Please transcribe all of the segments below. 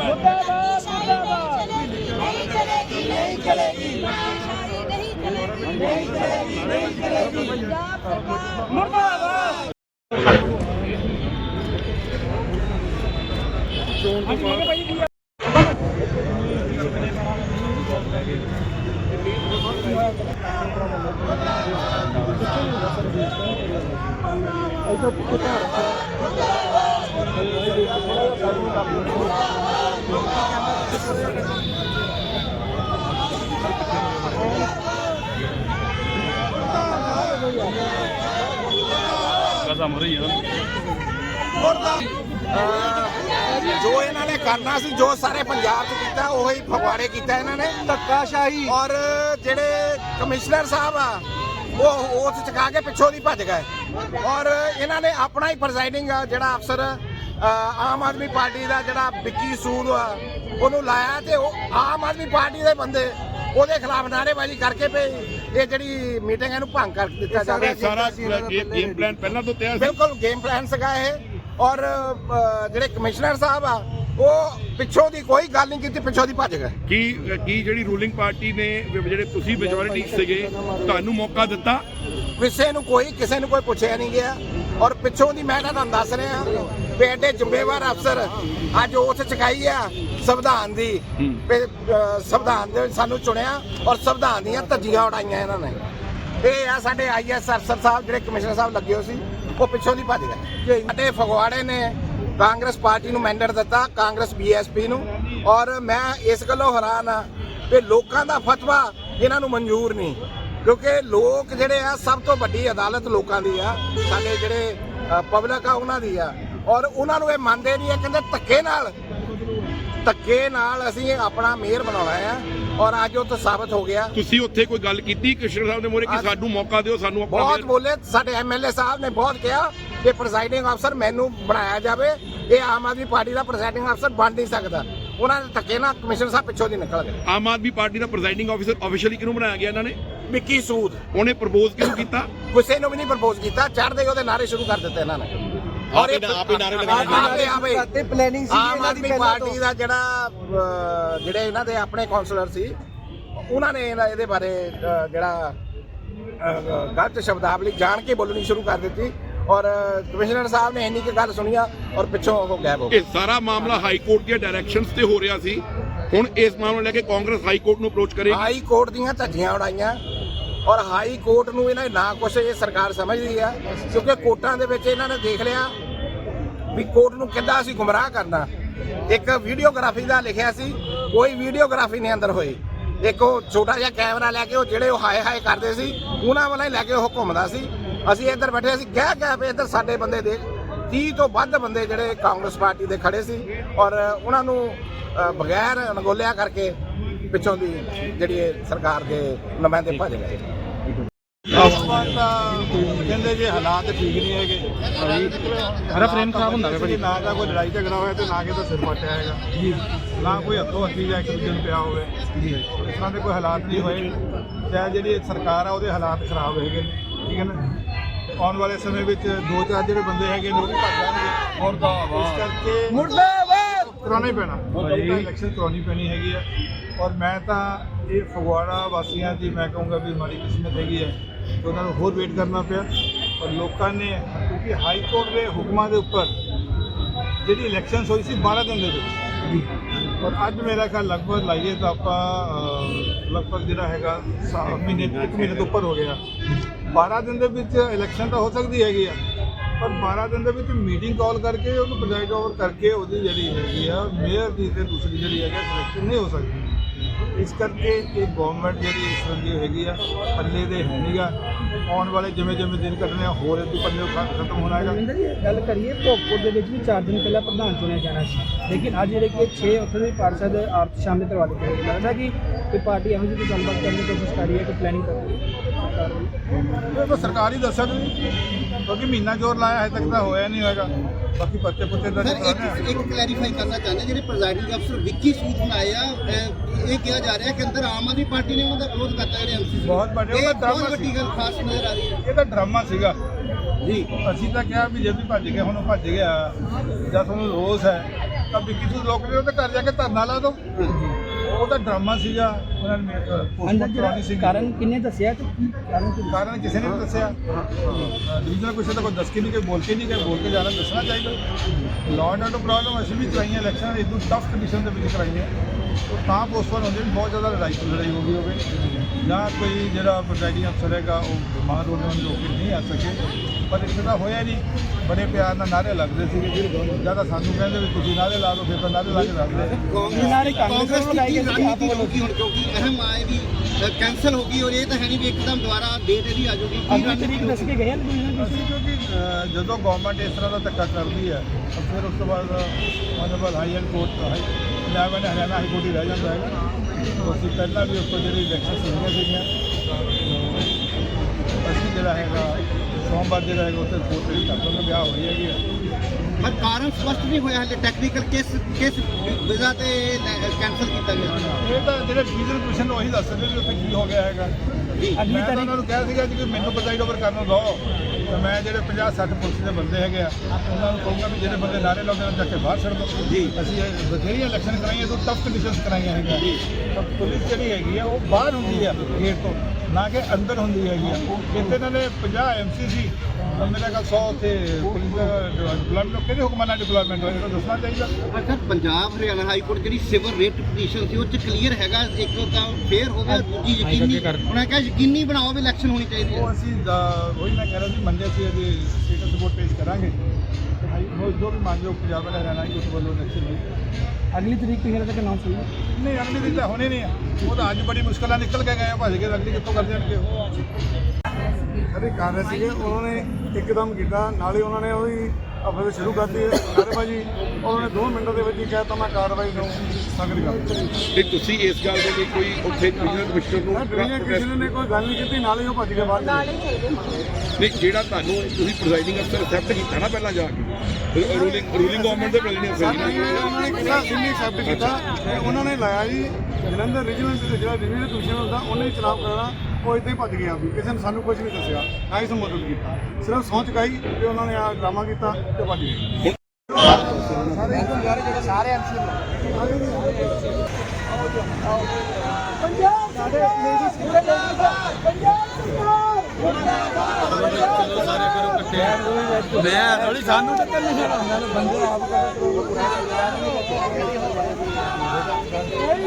मुर्दाबाद मुर्दाबाद नहीं चलेगी नहीं चलेगी नहीं चलेगी नहीं चलेगी नहीं चलेगी पंजाब सरकार मुर्दाबाद चोन के बाद ਜੋ ਇਹਨਾਂ ਨੇ ਕਰਨਾ ਸੀ ਜੋ ਸਾਰੇ ਪੰਜਾਬ 'ਚ ਕੀਤਾ ਉਹੀ ਫਗਵਾੜੇ ਕੀਤਾ ਇਹਨਾਂ ਨੇ। ਧੱਕਾਸ਼ਾਹੀ। ਔਰ ਜਿਹੜੇ ਕਮਿਸ਼ਨਰ ਸਾਹਿਬ ਆ ਉਹ ਉਸ ਚਕਾ ਕੇ ਪਿੱਛੋਂ ਦੀ ਭੱਜ ਗਏ। ਔਰ ਇਹਨਾਂ ਨੇ ਆਪਣਾ ਹੀ ਪ੍ਰੈਜ਼ਾਈਡਿੰਗ ਜਿਹੜਾ ਅਫਸਰ ਆਮ ਆਦਮੀ ਪਾਰਟੀ ਦਾ ਜਿਹੜਾ ਵਿੱਕੀ ਸੂਦ ਆ ਉਹਨੂੰ ਲਾਇਆ ਤੇ ਉਹ ਆਮ ਆਦਮੀ ਪਾਰਟੀ ਦੇ ਬੰਦੇ ਉਹਦੇ ਖਿਲਾਫ ਨਾਅਰੇਬਾਜ਼ੀ ਕਰਕੇ ਪਏ ਇਹ ਜਿਹੜੀ ਮੀਟਿੰਗ ਇਹਨੂੰ ਭੰਗ ਕਰ ਦਿੱਤਾ ਜਾਵੇ ਸਾਰਾ ਗੇਮ ਪਲਾਨ ਪਹਿਲਾਂ ਤੋਂ ਤਿਆਰ ਸੀ? ਬਿਲਕੁਲ ਗੇਮ ਪਲਾਨ ਸੀਗਾ ਇਹ। ਔਰ ਜਿਹੜੇ ਕਮਿਸ਼ਨਰ ਸਾਹਿਬ ਆ ਉਹ ਪਿੱਛੋਂ ਦੀ ਕੋਈ ਗੱਲ ਨਹੀਂ ਕੀਤੀ ਪਿੱਛੋਂ ਦੀ ਭੱਜ ਗਏ। ਕੀ ਕੀ ਜਿਹੜੀ ਰੂਲਿੰਗ ਪਾਰਟੀ ਨੇ ਜਿਹੜੇ ਤੁਸੀਂ ਮੈਜੋਰਿਟੀ ਸੀਗੇ ਤੁਹਾਨੂੰ ਮੌਕਾ ਦਿੱਤਾ? ਕਿਸੇ ਨੂੰ ਕੋਈ ਕਿਸੇ ਨੂੰ ਕੋਈ ਪੁੱਛਿਆ ਨਹੀਂ ਗਿਆ। ਔਰ ਪਿੱਛੋਂ ਦੀ ਮੈਂ ਤੁਹਾਨੂੰ ਦੱਸ ਰਿਹਾ ਵੀ ਐਡੇ ਜ਼ਿੰਮੇਵਾਰ ਅਫਸਰ ਅੱਜ ਉਸ ਚਕਾਈ ਆ ਸੰਵਿਧਾਨ ਦੀ। ਸੰਵਿਧਾਨ ਦੇ ਸਾਨੂੰ ਚੁਣਿਆ ਔਰ ਸੰਵਿਧਾਨ ਦੀਆਂ ਧੱਜੀਆਂ ਉਡਾਈਆਂ ਇਹਨਾਂ ਨੇ। ਇਹ ਆ ਸਾਡੇ ਆਈਐਸ ਅਫਸਰ ਸਾਹਿਬ ਜਿਹੜੇ ਕਮਿਸ਼ਨਰ ਸਾਹਿਬ ਲੱਗੇ ਹੋਏ ਸੀ। ਉਹ ਪਿੱਛੋਂ ਦੀ ਭੱਜ ਗਏ। ਸਾਡੇ ਫਗਵਾੜੇ ਨੇ ਕਾਂਗਰਸ ਪਾਰਟੀ ਨੂੰ ਮੈਂਡੇਟ ਦਿੱਤਾ ਕਾਂਗਰਸ ਬੀਐਸਪੀ ਨੂੰ। ਔਰ ਮੈਂ ਇਸ ਗੱਲੋਂ ਹੈਰਾਨ ਆ ਕਿ ਲੋਕਾਂ ਦਾ ਫਤਵਾ ਇਹਨਾਂ ਨੂੰ ਮਨਜ਼ੂਰ ਨਹੀਂ। ਕਿਉਂਕਿ ਲੋਕ ਜਿਹੜੇ ਆ ਸਭ ਤੋਂ ਵੱਡੀ ਅਦਾਲਤ ਲੋਕਾਂ ਦੀ ਆ। ਸਾਡੇ ਜਿਹੜੇ ਪਬਲਿਕ ਆ ਉਹਨਾਂ ਦੀ ਆ। ਔਰ ਉਹਨਾਂ ਨੂੰ ਇਹ ਮੰਨਦੇ ਨਹੀਂ ਆ ਕਹਿੰਦੇ ਧੱਕੇ ਨਾਲ। ਧੱਕੇ ਨਾਲ ਅਸੀਂ ਆਪਣਾ ਮੇਅਰ ਬਣਾਉਣਾ ਆ। ਔਰ ਅੱਜ ਉਹ ਤਾਂ ਸਾਬਤ ਹੋ ਗਿਆ। ਤੁਸੀਂ ਉੱਥੇ ਕੋਈ ਗੱਲ ਕੀਤੀ ਕ੍ਰਿਸ਼ਨ ਸਾਹਿਬ ਦੇ ਮੋਰੇ ਕਿ ਸਾਨੂੰ ਮੌਕਾ ਦਿਓ ਸਾਨੂੰ ਆਪਣਾ ਬਹੁਤ ਬੋਲੇ ਸਾਡੇ ਐਮਐਲਏ ਸਾਹਿਬ ਨੇ ਬਹੁਤ ਕਿਹਾ ਕਿ ਪ੍ਰੈਜ਼ਾਈਡਿੰਗ ਅਫਸਰ ਮੈਨੂੰ ਬਣਾਇਆ ਜਾਵੇ। ਇਹ ਆਮ ਆਦਮੀ ਪਾਰਟੀ ਦਾ ਪ੍ਰੈਜ਼ਾਈਡਿੰਗ ਅਫਸਰ ਬਣ ਨਹੀਂ ਸਕਦਾ। ਉਹਨਾਂ ਦੇ ਧੱਕੇ ਨਾਲ ਕਮਿਸ਼ਨਰ ਸਾਹਿਬ ਪਿੱਛੋਂ ਦੀ ਨਿਕਲ ਗਏ। ਆਮ ਆਦਮੀ ਪਾਰਟੀ ਦਾ ਪ੍ਰੈਜ਼ਾਈਡਿੰਗ ਆਫੀਸਰ ਆਫੀਸ਼ੀਅਲੀ ਕਿਹਨੂੰ ਬਣਾਇਆ ਗਿਆ ਇਹਨਾਂ ਨੇ? ਵਿੱਕੀ ਸੂਦ। ਉਹਨੇ ਪ੍ਰਪੋਜ਼ ਕਿਹਨੂੰ ਕੀਤਾ? ਕਿਸੇ ਨੂੰ ਵੀ ਨਹੀਂ ਪ੍ਰਪੋਜ਼ ਕੀਤਾ ਚੜ੍ਹਦੇ ਉਹਦੇ ਨਾਰੇ ਸ਼ੁਰੂ ਕਰ ਦਿੱਤੇ ਇਹਨਾਂ ਨੇ। ਔਰ ਇਹ ਆਪ ਹੀ ਨਾਰੇ ਲਗਾਏ ਆਪੇ ਤੇ ਪਲੈਨਿੰਗ ਸੀ ਆਮ ਇਹਨਾਂ ਦੀ ਆਦਮੀ ਪਾਰਟੀ ਦਾ ਜਿਹੜਾ ਅਹ, ਜਿਹੜੇ ਇਹਨਾਂ ਦੇ ਆਪਣੇ ਕਾਉਂਸਲਰ ਸੀ ਉਹਨਾਂ ਨੇ ਇਹਦਾ- ਇਹਦੇ ਬਾਰੇ ਅਹ, ਜਿਹੜਾ ਅਹ, ਗਲਤ ਸ਼ਬਦਾਵਲੀ ਜਾਣ ਕੇ ਬੋਲਣੀ ਸ਼ੁਰੂ ਕਰ ਦਿੱਤੀ। ਔਰ ਕਮਿਸ਼ਨਰ ਸਾਹਿਬ ਨੇ ਇੰਨੀ ਕੁ ਗੱਲ ਸੁਣੀਆ ਔਰ ਪਿੱਛੋਂ ਉਹ ਗਾਇਬ ਹੋ ਗਏ। ਇਹ ਸਾਰਾ ਮਾਮਲਾ ਹਾਈ ਕੋਰਟ ਦੀਆਂ ਡਾਇਰੈਕਸ਼ਨਸ ਤੇ ਹੋ ਰਿਹਾ ਸੀ। ਹੁਣ ਇਸ ਮਾਮਲੇ ਨੂੰ ਲੈ ਕੇ ਕਾਂਗਰਸ ਹਾਈ ਕੋਰਟ ਨੂੰ ਅਪਰੋਚ ਕਰੇਗੀ ਹਾਈ ਕੋਰਟ ਦੀਆਂ ਧੱਜੀਆਂ ਉਡਾਈਆਂ। ਔਰ ਹਾਈ ਕੋਰਟ ਨੂੰ ਇਹਨਾਂ ਨਾ ਕੁਛ ਇਹ ਸਰਕਾਰ ਸਮਝਦੀ ਆ, ਕਿਉਂਕਿ ਕੋਰਟਾਂ ਦੇ ਵਿੱਚ ਇਹਨਾਂ ਨੇ ਦੇਖ ਲਿਆ ਵੀ ਕੋਰਟ ਨੂੰ ਕਿੱਦਾਂ ਅਸੀਂ ਗੁੰਮਰਾਹ ਕਰਨਾ। ਇੱਕ ਵੀਡੀਓਗ੍ਰਾਫੀ ਦਾ ਲਿਖਿਆ ਸੀ, ਕੋਈ ਵੀਡੀਓਗ੍ਰਾਫੀ ਨਹੀਂ ਅੰਦਰ ਹੋਈ। ਇੱਕ ਉਹ ਛੋਟਾ ਜਿਹਾ ਕੈਮਰਾ ਲੈ ਕੇ ਉਹ ਜਿਹੜੇ ਉਹ ਹਾਏ ਹਾਏ ਕਰਦੇ ਸੀ, ਉਹਨਾਂ ਵਾਲਾ ਹੀ ਲੈ ਕੇ ਉਹ ਘੁੰਮਦਾ ਸੀ। ਅਸੀਂ ਇੱਧਰ ਬੈਠੇ ਸੀ, ਕਹਿ ਕਹਿ ਪਏ ਇੱਧਰ ਸਾਡੇ ਬੰਦੇ ਦੇ 30 ਤੋਂ ਵੱਧ ਬੰਦੇ ਜਿਹੜੇ ਕਾਂਗਰਸ ਪਾਰਟੀ ਦੇ ਖੜੇ ਸੀ ਔਰ ਉਹਨਾਂ ਨੂੰ ਬਗੈਰ ਅਣਗੋਲਿਆ ਕਰਕੇ ਪਿੱਛੋਂ ਦੀ ਜਿਹੜੀ ਸਰਕਾਰ ਦੇ ਨੁਮਾਇੰਦੇ ਭੱਜ ਗਏ ਕਹਿੰਦੇ ਜੇ ਹਾਲਾਤ ਠੀਕ ਨਹੀਂ ਹੈਗੇ ਹਰਾ ਫਰੇਮ ਖਰਾਬ ਹੁੰਦਾ ਹੈ ਨਾ ਤਾਂ ਕੋਈ ਲੜਾਈ ਝਗੜਾ ਹੋਇਆ ਤੇ ਨਾ ਕਿਤੇ ਸਿਰ ਪੱਟਿਆ ਹੈਗਾ। ਜੀ। ਨਾ ਕੋਈ ਹੱਥੋਂ ਹੱਥੀ ਜਾਂ ਇੱਕ ਦੂਜੇ ਨੂੰ ਪਿਆ ਹੋਵੇ। ਇਸ ਤਰ੍ਹਾਂ ਦੇ ਕੋਈ ਹਾਲਾਤ ਨਹੀਂ ਹੋਏ। ਚਾਹੇ ਜਿਹੜੀ ਸਰਕਾਰ ਆ ਉਹਦੇ ਹਾਲਾਤ ਖਰਾਬ ਹੈਗੇ। ਨੇ ਠੀਕ ਹੈ ਨਾ? ਆਉਣ ਵਾਲੇ ਸਮੇਂ ਵਿੱਚ ਦੋ ਚਾਰ ਜਿਹੜੇ ਬੰਦੇ ਹੈਗੇ ਨੇ ਉਹ ਵੀ ਭੱਜ ਜਾਣਗੇ। ਔਰ ਦਾ ਇਸ ਕਰਕੇ ਮੁਰਦਾਬਾਦ। ਕਰਾਉਣਾ ਹੀ ਪੈਣਾ। ਇਲੈਕਸ਼ਨ ਕਰਾਉਣੀ ਪੈਣੀ ਹੈਗੀ ਆ। ਔਰ ਮੈਂ ਤਾਂ ਇਹ ਫਗਵਾੜਾ ਵਾਸੀਆਂ ਦੀ ਮੈਂ ਕਹੂੰਗਾ ਵੀ ਮਾੜੀ ਕਿਸਮਤ ਹੈਗੀ ਹੈ ਉਹਨਾਂ ਨੂੰ ਹੋਰ ਵੇਟ ਕਰਨਾ ਪਿਆ। ਔਰ ਲੋਕਾਂ ਨੇ ਕਿਉਂਕਿ ਹਾਈ ਕੋਰਟ ਦੇ ਹੁਕਮਾਂ ਦੇ ਉੱਪਰ ਜਿਹੜੀ ਇਲੈਕਸ਼ਨ ਹੋਈ ਸੀ 12 ਦਿਨ ਦੇ ਵਿੱਚ। ਔਰ ਅੱਜ ਮੇਰਾ ਖਿਆਲ ਲਗਭਗ ਲਾਈਏ ਤਾਂ ਆਪਾਂ ਲਗਭਗ ਜਿਹੜਾ ਹੈਗਾ ਸਾ- ਮਹੀਨੇ ਇੱਕ ਮਹੀਨੇ ਤੋਂ ਉੱਪਰ ਹੋ ਗਿਆ। 12 ਦਿਨ ਦੇ ਵਿੱਚ ਇਲੈਕਸ਼ਨ ਤਾਂ ਹੋ ਸਕਦੀ ਹੈਗੀ ਆ। ਪਰ 12 ਦਿਨ ਦੇ ਵਿੱਚ ਮੀਟਿੰਗ ਕਾਲ ਕਰਕੇ ਉਹਨੂੰ ਪ੍ਰੈਜ਼ਾਈਡ ਓਵਰ ਕਰਕੇ ਉਹਦੀ ਜਿਹੜੀ ਹੈਗੀ ਆ ਮੇਅਰ ਦੀ ਤੇ ਦੂਸਰੀ ਜਿਹੜੀ ਹੈਗੀ ਸਿਲੈਕਸ਼ਨ ਨਹੀਂ ਹੋ ਸਕਦੀ। ਇਸ ਕਰਕੇ ਇਹ ਗਵਰਨਮੈਂਟ ਜਿਹੜੀ ਇਸ ਦੀ ਹੈਗੀ ਆ ਪੱਲੇ ਦੇ ਹੈ ਨਹੀਂਗਾ ਆਉਣ ਵਾਲੇ ਜਿਵੇਂ ਜਿਵੇਂ ਦਿਨ ਕੱਢਣੇ ਆ ਹੋਰ ਇਹਦੇ ਪੱਲੇ ਖਤਮ ਹੋਣਾ ਹੈਗਾ। ਰਵਿੰਦਰ ਜੀ ਗੱਲ ਕਰੀਏ ਭੋਗਪੁਰ ਦੇ ਵਿੱਚ ਵੀ 4 ਦਿਨ ਪਹਿਲਾਂ ਪ੍ਰਧਾਨ ਚੁਣਿਆ ਜਾਣਾ ਸੀ। ਲੇਕਿਨ ਅੱਜ ਜਿਹੜੇ ਕਿ 6 ਉੱਥੇ ਦੇ ਪਾਰਸ਼ਦ ਆਪ ਸ਼ਾਮਿਲ ਕਰਵਾ ਦਿੱਤੇ ਗਏ। ਲੱਗਦਾ ਕਿ ਕੋਈ ਪਾਰਟੀ ਇਹੋ ਜਿਹੀ ਕੋਈ ਗੱਲਬਾਤ ਕਰਨ ਦੀ ਕੋਸ਼ਿਸ਼ ਕਰ ਰਹੀ ਹੈ ਕੋਈ ਪਲੈਨਿੰਗ ਕਰ ਰਹੀ ਹੈ? ਇਹ ਤਾਂ ਸਰਕਾਰ ਹੀ ਦੱਸਣ। ਕਿਉਂਕਿ ਮਹੀਨਾ ਜ਼ੋਰ ਲਾਇਆ ਹੈ ਤੱਕ ਤਾਂ ਹੋਇਆ ਨਹੀਂ ਹੋਏਗਾ ਬਾਕੀ ਪੱਤੇ ਪੁੱਤੇ ਦਾ ਸਰ ਇੱਕ ਇੱਕ ਕਲੈਰੀਫਾਈ ਕਰਨਾ ਚਾਹੁੰਦੇ ਜਿਹੜੇ ਪ੍ਰੈਜ਼ਾਈਡਿੰਗ ਅਫਸਰ ਵਿੱਕੀ ਸੂਦ ਆ ਅਹ, ਇਹ ਕਿਹਾ ਜਾ ਰਿਹਾ ਕਿ ਅੰਦਰ ਆਮ ਆਦਮੀ ਪਾਰਟੀ ਨੇ ਉਹਨਾਂ ਦਾ ਵਿਰੋਧ ਕਰਤਾ ਜਿਹੜੇ ਐਮਸੀ ਬਹੁਤ ਵੱਡੇ ਬਹੁਤ ਡਰਾਮਾ ਸੀ ਗੱਲ ਖਾਸ ਨਜ਼ਰ ਆ ਰਹੀ ਹੈ। ਇਹ ਤਾਂ ਡਰਾਮਾ ਸੀਗਾ। ਜੀ। ਅਸੀਂ ਤਾਂ ਕਿਹਾ ਵੀ ਜਦ ਵੀ ਭੱਜ ਗਿਆ ਹੁਣ ਉਹ ਭੱਜ ਗਿਆ ਜਾਂ ਤੁਹਾਨੂੰ ਰੋਸ ਹੈ ਤਾਂ ਵਿੱਕੀ ਸੂਦ ਲੋਕ ਨੇ ਉਹਦੇ ਘਰ ਜਾ ਕੇ ਧਰਨਾ ਲਾ ਦੋ ਉਹ ਤਾਂ ਡਰਾਮਾ ਸੀਗਾ ਉਹਨਾਂ ਨੇ ਪੋਸਟਮਾਰਟਮ ਕਰਾਉਣੀ ਸੀ ਕਾਰਨ ਕਿੰਨੇ ਦੱਸਿਆ ਤੇ ਕੀ ਕਾਰਨ ਕੀ ਕਾਰਨ ਕਿਸੇ ਨੇ ਨਹੀਂ ਦੱਸਿਆ। ਰੀਜਨਲ ਕੁਛ ਤਾਂ ਕੋਈ ਦੱਸ ਕੇ ਨਹੀਂ ਕਿ ਬੋਲ ਕੇ ਨਹੀਂ ਕਿ ਬੋਲ ਕੇ ਜਾਣਾ ਦੱਸਣਾ ਚਾਹੀਦਾ। ਲਾਅ ਐਂਡ ਆਰਡਰ ਪ੍ਰੋਬਲਮ ਅਸੀਂ ਵੀ ਕਰਾਈਆਂ ਇਲੈਕਸ਼ਨ ਇਦੋਂ ਟਫ ਕੰਡੀਸ਼ਨ ਦੇ ਵਿੱਚ ਕਰਾਈਆਂ। ਉਹ ਤਾਂ ਪੋਸਟਪੋਨ ਹੁੰਦੇ ਨੇ ਬਹੁਤ ਜ਼ਿਆਦਾ ਲੜਾਈ ਲੜਾਈ ਹੋ ਗਈ ਹੋਵੇ। ਜਾਂ ਕੋਈ ਜਿਹੜਾ ਪ੍ਰੈਜ਼ਾਈਡਿੰਗ ਅਫਸਰ ਹੈਗਾ ਉਹ ਬਿਮਾਰ ਹੋ ਗਿਆ ਲੋਕ ਨਹੀਂ ਆ ਸਕੇ। ਪਰ ਇਸ ਦਾ ਹੋਇਆ ਨਹੀਂ। ਬੜੇ ਪਿਆਰ ਨਾਲ ਨਾਰੇ ਲੱਗਦੇ ਸੀ ਜ਼ਿਆਦਾ ਸਾਨੂੰ ਕਹਿੰਦੇ ਵੀ ਤੁਸੀਂ ਨਾਰੇ ਲਾ ਦਿਓ ਫਿਰ ਤਾਂ ਨਾਰੇ ਲਾ ਕੇ ਦੱਸਦੇ ਨਾਰੇ ਕਾਂਗਰਸ ਕੀ ਗਈ ਹੋਊਗੀ ਹੁਣ ਕਿਉਂਕਿ ਅਹਿਮ ਆਏ ਵੀ ਕੈਂਸਲ ਹੋ ਗਈ ਔਰ ਇਹ ਤਾਂ ਹੈ ਨਹੀਂ ਵੀ ਇੱਕਦਮ ਦੁਬਾਰਾ ਡੇਟ ਇਹਦੀ ਆ ਜਾਊਗੀ। ਕੀ ਤਰੀਕ ਦੱਸ ਕੇ ਗਏ ਅਸੀਂ ਕਿਉਂਕਿ ਜਦੋਂ ਗਵਰਨਮੈਂਟ ਇਸ ਤਰ੍ਹਾਂ ਦਾ ਧੱਕਾ ਕਰਦੀ ਹੈ ਫਿਰ ਉਸ ਤੋਂ ਬਾਅਦ honourable high and court high Punjab and Haryana high court ਹੀ ਰਹਿ ਜਾਂਦਾ ਹੈਗਾ। ਅਸੀਂ ਪਹਿਲਾਂ ਵੀ ਤੋਂ ਜਿਹੜੀ ਇਲੈਕਸ਼ਨ ਹੋਈਆਂ ਸੀਗੀਆਂ। ਅਸੀਂ ਜਿਹੜਾ ਹੈਗਾ ਸੋਮਵਾਰ ਜਿਹੜਾ ਹੈਗਾ ਉੱਥੇ ਕੋਰਟ ਜਿਹੜੀ ਕਰ ਦੋਗੇ ਵਿਆਹ ਹੋ ਰਹੀ ਹੈਗੀ ਹੈ ਪਰ ਕਾਰਨ ਸਪਸ਼ਟ ਨਹੀਂ ਹੋਇਆ ਹਲੇ ਟੈਕਨੀਕਲ ਕਿਸ ਕਿਸ ਵਿਜ਼ਾ ਤੇ ਕੈਂਸਲ ਕੀਤਾ ਗਿਆ। ਇਹ ਤਾਂ ਜਿਹੜੇ ਡੀਜ਼ਲ ਕਮਿਸ਼ਨ ਉਹੀ ਦੱਸ ਸਕਦੇ ਵੀ ਉੱਥੇ ਕੀ ਹੋ ਗਿਆ ਹੈਗਾ। ਅਗਲੀ ਤਾਰੀਖ ਉਹਨਾਂ ਨੂੰ ਕਿਹਾ ਸੀਗਾ ਕਿ ਮੈਨੂੰ ਪ੍ਰਜ਼ਾਈਡ ਓਵਰ ਕਰਨ ਦਿਓ ਤੇ ਮੈਂ ਜਿਹੜੇ 50 60 ਪੁਲਿਸ ਦੇ ਬੰਦੇ ਹੈਗੇ ਆ ਉਹਨਾਂ ਨੂੰ ਕਹੂੰਗਾ ਵੀ ਜਿਹੜੇ ਬੰਦੇ ਨਾਰੇ ਲਾਉਂਦੇ ਨੇ ਜਾ ਕੇ ਬਾਹਰ ਛੱਡ ਦਿਓ। ਜੀ। ਅਸੀਂ ਇਹ ਬਥੇਰੀਆਂ ਇਲੈਕਸ਼ਨ ਕਰਾਈਆਂ ਤੋਂ ਟਫ ਕੰਡੀਸ਼ਨਸ ਕਰਾਈਆਂ ਹੈਗੀਆਂ। ਜੀ। ਪੁਲਿਸ ਜਿਹੜੀ ਹੈਗੀ ਆ ਉਹ ਬਾਹਰ ਹੁੰਦੀ ਆ ਗੇਟ ਤੋਂ ਨਾ ਕਿ ਅੰਦਰ ਹੁੰਦੀ ਹੈਗੀ ਆ। ਜਿੱਥੇ ਇਹਨਾਂ ਨੇ 50 ਐਮਸੀਸੀ ਮੇਰੇ ਕੋਲ 100 ਉੱਥੇ ਪੁਲਿਸ ਦਾ ਡਿਪਲੋਮੈਂਟ ਕਿਹਦੇ ਹੁਕਮਾਂ ਨਾਲ ਡਿਪਲੋਮੈਂਟ ਹੋਇਆ ਦੱਸਣਾ ਚਾਹੀਦਾ ਅੱਛਾ ਪੰਜਾਬ ਹਰਿਆਣਾ ਹਾਈ ਕੋਰਟ ਜਿਹੜੀ ਸਿਵਲ ਰੇਟ ਪਟੀਸ਼ਨ ਸੀ ਉਹ ਚ ਕਲੀਅਰ ਹੈਗਾ। ਇੱਕ ਤਾਂ ਫੇਰ ਹੋ ਗਿਆ ਦੂਜੀ ਯਕੀਨੀ ਉਹਨਾਂ ਕਿਹਾ ਯਕੀਨੀ ਬਣਾਓ ਵੀ ਇਲੈਕਸ਼ਨ ਹੋਣੀ ਚਾਹੀਦੀ ਹੈ। ਉਹ ਅਸੀਂ ਅਹ, ਉਹੀ ਮੈਂ ਕਹਿ ਰਿਹਾ ਸੀ ਮੰਡੇ ਸੀ ਇਹਦੀ ਸਟੇਟਸ ਰਿਪੋਰਟ ਪੇਸ਼ ਕਰਾਂਗੇ। ਉਹ ਇਲੈਕਸ਼ਨ ਹੋਈ। ਅਗਲੀ ਤਰੀਕ ਤੋਂ ਤੱਕ ਅਨਾਉਂਸ ਹੋਈ। ਨਹੀਂ ਅਗਲੀ ਦਿਨ ਤਾਂ ਹੋਣੇ ਨਹੀਂ ਆ। ਉਹ ਤਾਂ ਅੱਜ ਬੜੀ ਮੁਸ਼ਕਲਾਂ ਨਿਕਲ ਕੇ ਗਏ ਆ, ਭੱਜ ਕੇ ਅਗਲੀ ਕਿੱਥੋਂ ਕਰ ਜਾਣਗੇ ਅਰੇ ਕਾਂਗਰਸ ਸੀਗੇ ਉਹਨਾਂ ਨੇ ਇੱਕਦਮ ਕੀਤਾ ਨਾਲੇ ਉਹਨਾਂ ਨੇ ਉਹੀ ਅਫਸਰ ਸ਼ੁਰੂ ਕਰਤੀ ਨਾਰੇਬਾਜ਼ੀ ਉਹਨਾਂ ਨੇ 2 ਮਿੰਟਾਂ ਦੇ ਵਿੱਚ ਹੀ ਕਹਿਤਾ ਮੈਂ ਕਾਰਵਾਈ ਨੂੰ ਸਥਗਿਤ ਕਰ ਦਿੱਤੀ। ਤੇ ਤੁਸੀਂ ਇਸ ਗੱਲ ਦੇ ਲਈ ਕੋਈ ਉੱਥੇ ਡਿਵੀਜ਼ਨ ਕਮਿਸ਼ਨਰ ਨੂੰ ਡਿਵੀਜ਼ਨ ਕਿਸੇ ਨੇ ਕੋਈ ਗੱਲ ਨਹੀਂ ਕੀਤੀ ਨਾਲੇ ਹੀ ਉਹ ਭੱਜ ਕੇ ਬਾਹਰ ਚਲੇ ਗਏ। ਨਹੀਂ ਜਿਹੜਾ ਤੁਹਾਨੂੰ ਤੁਸੀਂ ਪ੍ਰੈਜ਼ਾਈਡਿੰਗ ਅਫਸਰ ਅਸੈਪਟ ਕੀਤਾ ਨਾ ਪਹਿਲਾਂ ਜਾ ਕੇ? ਰੂਲਿੰਗ ਰੂਲਿੰਗ ਗਵਰਨਮੈਂਟ ਦੇ ਪ੍ਰੈਜ਼ਾਈਡਿੰਗ ਅਫਸਰ ਉਹਨਾਂ ਨੇ ਕਿਹਾ ਸਿੰਨੀ ਐਕਸੈਪਟ ਕੀਤਾ ਉਹਨਾਂ ਨੇ ਲਾਇਆ ਜੀ ਜਲੰਧਰ ਰੀਜਨਲ ਦੇ ਜਿਹੜਾ ਡਿਵੀਜ਼ਨ ਕਮਿਸ਼ਨਰ ਹੁੰਦਾ ਉਹਨੇ ਹੀ ਚੁਣਾਵ ਕਰਾਉਣਾ। ਉਹ ਇੱਥੇ ਹੀ ਭੱਜ ਗਿਆ ਵੀ ਕਿਸੇ ਨੇ ਸਾਨੂੰ ਕੁਝ ਨਹੀਂ ਦੱਸਿਆ ਨਾ ਹੀ ਸੰਬੋਧਨ ਕੀਤਾ। ਸਿਰਫ ਸਹੁੰ ਚੁਕਾਈ ਤੇ ਉਹਨਾਂ ਨੇ ਆ ਡਰਾਮਾ ਕੀਤਾ ਤੇ ਭੱਜ ਗਏ। ਪੰਜਾਬ ਸਰਕਾਰ ਮੁਰਦਾਬਾਦ ਪੰਜਾਬ ਸਰਕਾਰ ਮੁਰਦਾਬਾਦ ਮੈਂ ਥੋੜੀ ਸਾਨੂੰ ਟੱਕਰ ਨਹੀਂ ਛੜਾਉਂਦਾ ਬੰਦੇ ਆਪ ਨਹੀਂ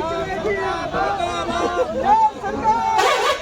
ਚਲੇਗੀ ਮੁਰਦਾਬਾਦ ਪੰਜਾਬ ਸਰਕਾਰ!